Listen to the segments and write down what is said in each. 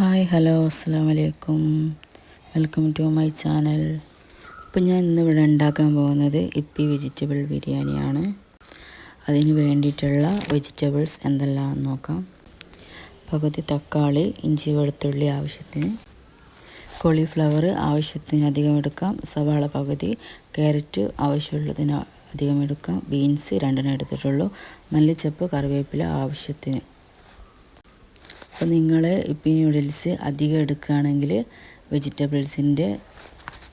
Hi hello അസ്സാം വലൈക്കും welcome to my channel. ഇപ്പം ഞാൻ ഇന്നിവിടെ ഉണ്ടാക്കാൻ പോകുന്നത് ഇപ്പി വെജിറ്റബിൾ ബിരിയാണിയാണ്. അതിന് വേണ്ടിയിട്ടുള്ള വെജിറ്റബിൾസ് എന്തെല്ലാം നോക്കാം. പകുതി തക്കാളി ഇഞ്ചി വെളുത്തുള്ളി ആവശ്യത്തിന്. കോളിഫ്ലവർ ആവശ്യത്തിന് അധികം എടുക്കാം. സവാള പകുതി ക്യാരറ്റ് ആവശ്യമുള്ളതിന് അധികം എടുക്കാം. ബീൻസ് രണ്ടെണ്ണം എടുത്തിട്ടുള്ളൂ. മല്ലിച്ചപ്പ് കറിവേപ്പില ആവശ്യത്തിന്. അപ്പോൾ നിങ്ങൾ ഇപ്പം നൂഡിൽസ് അധികം എടുക്കുകയാണെങ്കിൽ വെജിറ്റബിൾസിന്റെ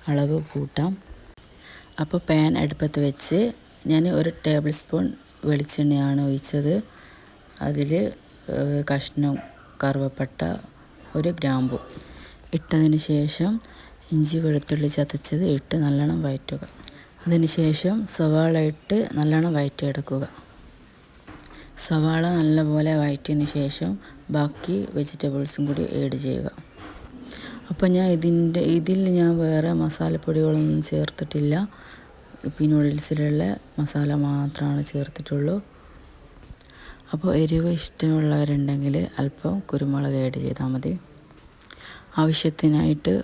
അളവ് കൂട്ടാം. അപ്പോൾ പാൻ അടുപ്പത്ത് വെച്ച് ഞാൻ ഒരു ടേബിൾ സ്പൂൺ വെളിച്ചെണ്ണയാണ് ഒഴിച്ചത്. അതിൽ കഷ്ണം കറുവപ്പട്ട ഒരു ഗ്രാമ്പു ഇട്ടതിന് ശേഷം ഇഞ്ചി വെളുത്തുള്ളി ചതച്ചത് ഇട്ട് നല്ലോണം വഴറ്റുക അതിന് ശേഷം സവാള ഇട്ട് നല്ലോണം വഴറ്റിയെടുക്കുക സവാള നല്ലപോലെ വഴറ്റിയതിന് ശേഷം ബാക്കി വെജിറ്റബിൾസും കൂടി ഏഡ് ചെയ്യുക. അപ്പം ഞാൻ ഇതിന്റെ ഇതിൽ ഞാൻ വേറെ മസാലപ്പൊടികളൊന്നും ചേർത്തിട്ടില്ല. ഇപ്പം നൂഡിൽസിലുള്ള മസാല മാത്രമാണ് ചേർത്തിട്ടുള്ളൂ. അപ്പോൾ എരിവ് ഇഷ്ടമുള്ളവരുണ്ടെങ്കിൽ അല്പം കുരുമുളക് ഏഡ് ചെയ്താൽ മതി. ആവശ്യത്തിനായിട്ട്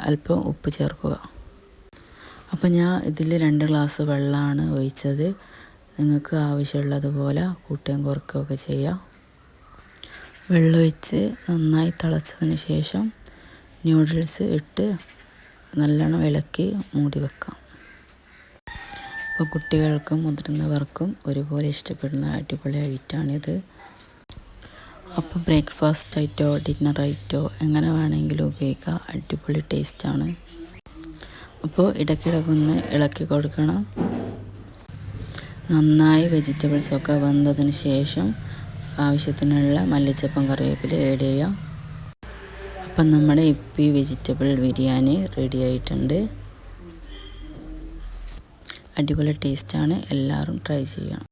അല്പം ഉപ്പ് ചേർക്കുക. അപ്പോൾ ഞാൻ ഇതിൽ രണ്ട് ഗ്ലാസ് വെള്ളമാണ് ഒഴിച്ചത്. നിങ്ങൾക്ക് ആവശ്യമുള്ളതുപോലെ കൂട്ടുകയും കുറക്കുകയൊക്കെ ചെയ്യാം. വെള്ളമൊഴിച്ച് നന്നായി തിളച്ചതിന് ശേഷം ന്യൂഡിൽസ് ഇട്ട് നല്ലോണം ഇളക്കി മൂടി വെക്കാം. അപ്പോൾ കുട്ടികൾക്കും മുതിർന്നവർക്കും ഒരുപോലെ ഇഷ്ടപ്പെടുന്ന അടിപൊളി ഐറ്റാണിത് അപ്പോൾ ബ്രേക്ക്ഫാസ്റ്റ് ആയിട്ടോ ഡിന്നർ ആയിട്ടോ എങ്ങനെ വേണമെങ്കിലും ഉപയോഗിക്കാം. അടിപൊളി ടേസ്റ്റാണ് അപ്പോൾ ഇടയ്ക്കിടയ്ക്കൊന്ന് ഇളക്കി കൊടുക്കണം. നന്നായി വെജിറ്റബിൾസൊക്കെ വെന്തതിന് ശേഷം ആവശ്യത്തിനുള്ള മല്ലിച്ചപ്പം കറിവേപ്പില ആഡ് ചെയ്യാം. അപ്പം നമ്മുടെ ഇപ്പി വെജിറ്റബിൾ ബിരിയാണി റെഡി ആയിട്ടുണ്ട്. അടിപൊളി ടേസ്റ്റാണ് എല്ലാവരും ട്രൈ ചെയ്യണം